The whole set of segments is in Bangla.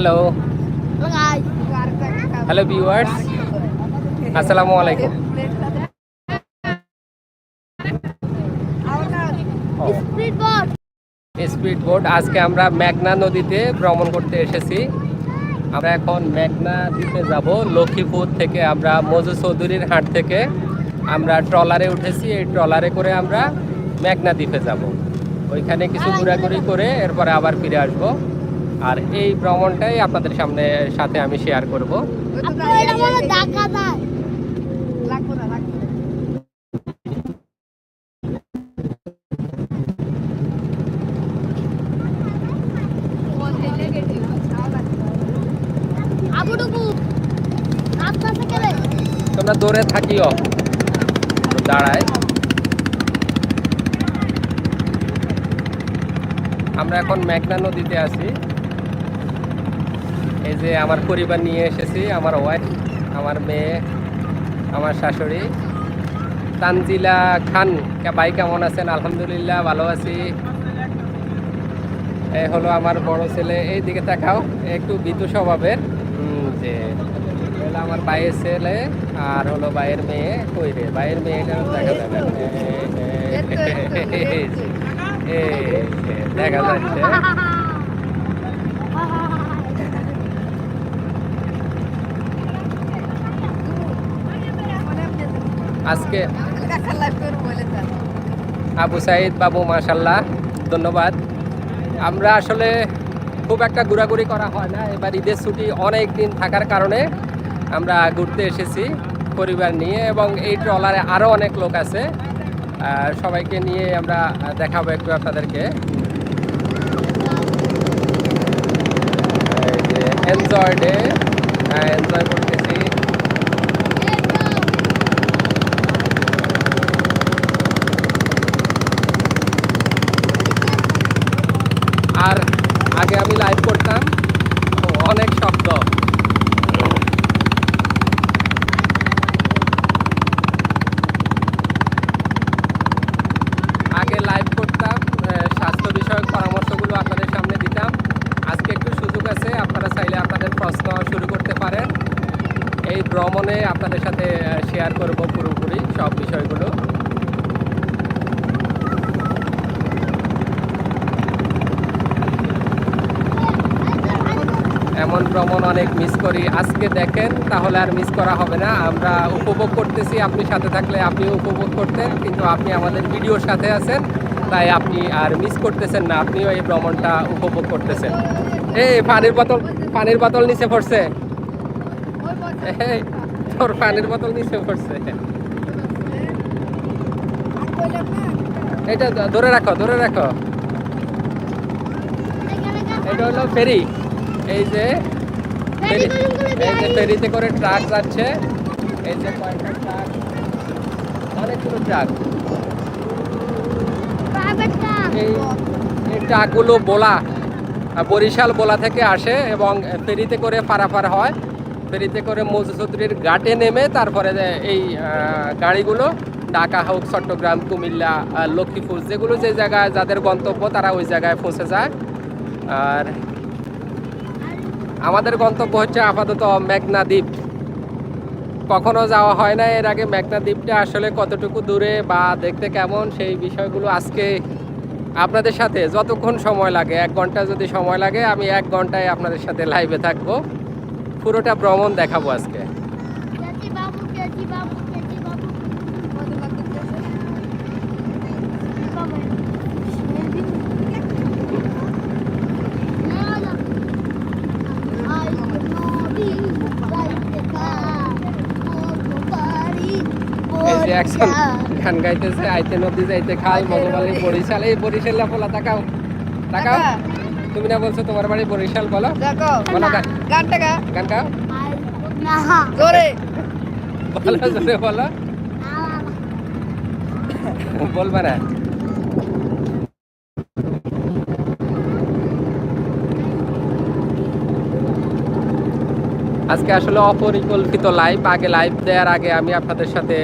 হ্যালো হ্যালো ভিউয়ার্স আসসালামু আলাইকুম স্পিড বোট আজকে আমরা মেঘনা নদীতে ভ্রমণ করতে এসেছি। আমরা এখন মেঘনা দ্বীপে যাব। লক্ষ্মীপুর থেকে আমরা মজু চৌধুরীর হাট থেকে আমরা ট্রলারে উঠেছি। এই ট্রলারে করে আমরা মেঘনা দ্বীপে যাব। ওইখানে কিছু ঘোরাঘুরি করে এরপরে আবার ফিরে আসব। আর এই ভ্রমণটাই আপনাদের সামনে, সাথে আমি শেয়ার করব। তোমরা দৌড়ে থাকিও। দাঁড়ায়। আমরা এখন মেঘনা নদীতে আছি। এই যে আমার পরিবার নিয়ে এসেছি আমার ওয়াইফ আমার মেয়ে আমার শাশুড়ি। তানজিলা খান ভাই কেমন আছেন? আলহামদুলিল্লাহ ভালো আছি। এই হলো আমার বড় ছেলে। এই দিকে তাকাও একটু বিতু স্বভাবের। যে হলো আমার ভাইয়ের ছেলে আর হলো ভাইয়ের মেয়ে। কই রে? ভাইয়ের মেয়েটা দেখা যাবে দেখা যাচ্ছে। আজকে আবু সাইদ বাবু মাশাল্লাহ ধন্যবাদ। আমরা আসলে খুব একটা ঘোরাঘুরি করা হয় না এবার ঈদের ছুটি অনেক দিন থাকার কারণে আমরা ঘুরতে এসেছি পরিবার নিয়ে এবং এই ট্রলারে আরও অনেক লোক আছে। সবাইকে নিয়ে আমরা দেখাবো একটু আপনাদেরকে। এনজয় ডে হ্যাঁ আপনারা চাইলে আপনাদের প্রশ্ন শুরু করতে পারেন। এই ভ্রমণে আপনাদের সাথে শেয়ার করব পুরোপুরি সব বিষয়গুলো। এমন ভ্রমণ অনেক মিস করি। আজকে দেখেন, তাহলে আর মিস করা হবে না। আমরা উপভোগ করতেছি, আপনি সাথে থাকলে আপনিও উপভোগ করতেন, কিন্তু আপনি আমাদের ভিডিওর সাথে আছেন, তাই আপনি আর মিস করতেছেন না। আপনিও এই ভ্রমণটা উপভোগ করতেছেন। এই পানির বোতল পানির বোতল নিচে পড়ছে। তোর পানির বোতল নিচে পড়ছে। এটা ধরে রাখো ধরে রাখো। এটা হলো ফেরি। এই যে ফেরি এই যে ফেরিতে করে ট্রাক যাচ্ছে। এই যে কয়েকটা ট্রাক। অনেকগুলো ট্রাক। এই এই ট্রাকগুলো বোলা। বরিশাল বোলা থেকে আসে এবং ফেরিতে করে পারাপার হয়। ফেরিতে করে মজুসুদ্রির ঘাটে নেমে তারপরে এই গাড়িগুলো ঢাকা হোক, চট্টগ্রাম, কুমিল্লা লক্ষ্মীপুর, যেগুলো যে জায়গায় যাদের গন্তব্য, তারা ওই জায়গায় পৌঁছে যায়। আর আমাদের গন্তব্য হচ্ছে আপাতত মেঘনা দ্বীপ। কখনো যাওয়া হয় না, এর আগে মেঘনা দ্বীপটা আসলে কতটুকু দূরে বা দেখতে কেমন সেই বিষয়গুলো আজকে আপনাদের সাথে যতক্ষণ সময় লাগে, এক ঘণ্টা যদি সময় লাগে, আমি এক ঘন্টায় আপনাদের সাথে লাইভে থাকব। পুরোটা ভ্রমণ দেখাবো আজকে বাবু কেজি বাবু কেজি বাবু এই যে একজন গান গাইতেছে আইতে নদী যাইতে খাল মগবালি বরিশাল। এই বরিশাল বলা তাকাও। তাকাও। তুমি না বলছো তোমার বাড়ি বরিশাল বলো। দেখো। বলো গান। গানটা গা গান গাও। জোরে। বলো জোরে বলো। বলবা না। আজকে আসলে অপরিকল্পিত লাইভ আগে লাইভ দেওয়ার আগে আমি আপনাদের সাথে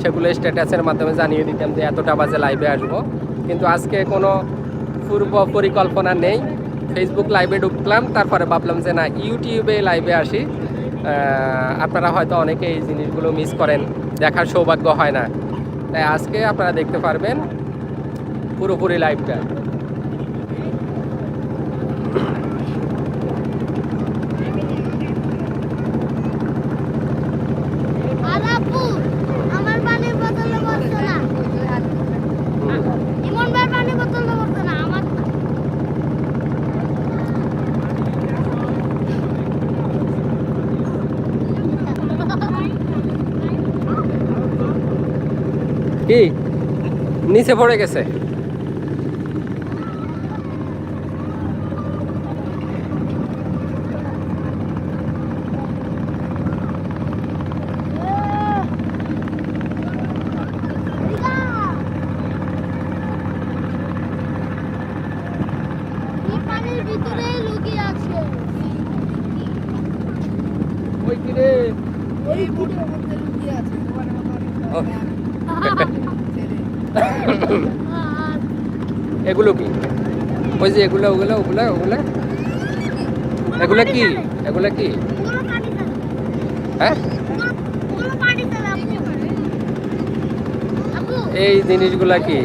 সেগুলো স্ট্যাটাসের মাধ্যমে জানিয়ে দিতাম যে এতটা বাজে লাইভে আসব। কিন্তু আজকে কোনো পূর্ব পরিকল্পনা নেই। ফেসবুক লাইভে ঢুকলাম, তারপরে ভাবলাম যে না ইউটিউবে লাইভে আসি। আপনারা হয়তো অনেকে এই জিনিসগুলো মিস করেন, দেখার সৌভাগ্য হয় না। তাই আজকে আপনারা দেখতে পারবেন পুরোপুরি লাইভটা আর আপু আমার পানির বোতলে বলছে না ইমন ভাই পানির বোতলে বলছে না আমার কি নিচে পড়ে গেছে। এই পানির ভিতরে লুকিয়ে আছে। ওই কি রে? ওই বুটের মধ্যে লুকিয়ে আছে দোকানের মতো অনেক আর এগুলো কি? ওই যে এগুলো ওগুলো ওগুলো ওগুলো? এগুলো কি? এগুলো কি? হ্যাঁ? এই জিনিসগুলা কি?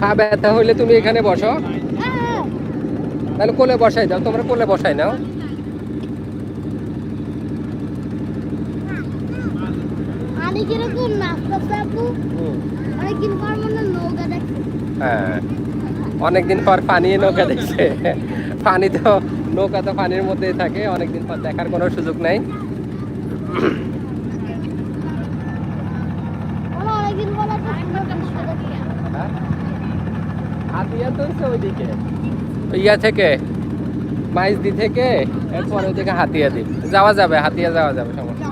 পা ব্যথা হইলে তুমি এখানে বসো। হ্যাঁ, তাহলে কোলে বসাই দাও তোমরা কোলে বসাই নাও। পানি কীরকম আপু অনেকদিন পর মনে নৌকা দেখছি। হ্যাঁ অনেকদিন পর পানি নৌকা দেখছে। পানি তো নৌকা তো পানির মধ্যেই থাকে অনেকদিন পর দেখার কোনো সুযোগ নাই। হয়? ইয়া থেকে মাইজদি থেকে এরপর ওইদিকে হাতিয়া দি। যাওয়া যাবে হাতিয়া যাওয়া যাবে সমস্যা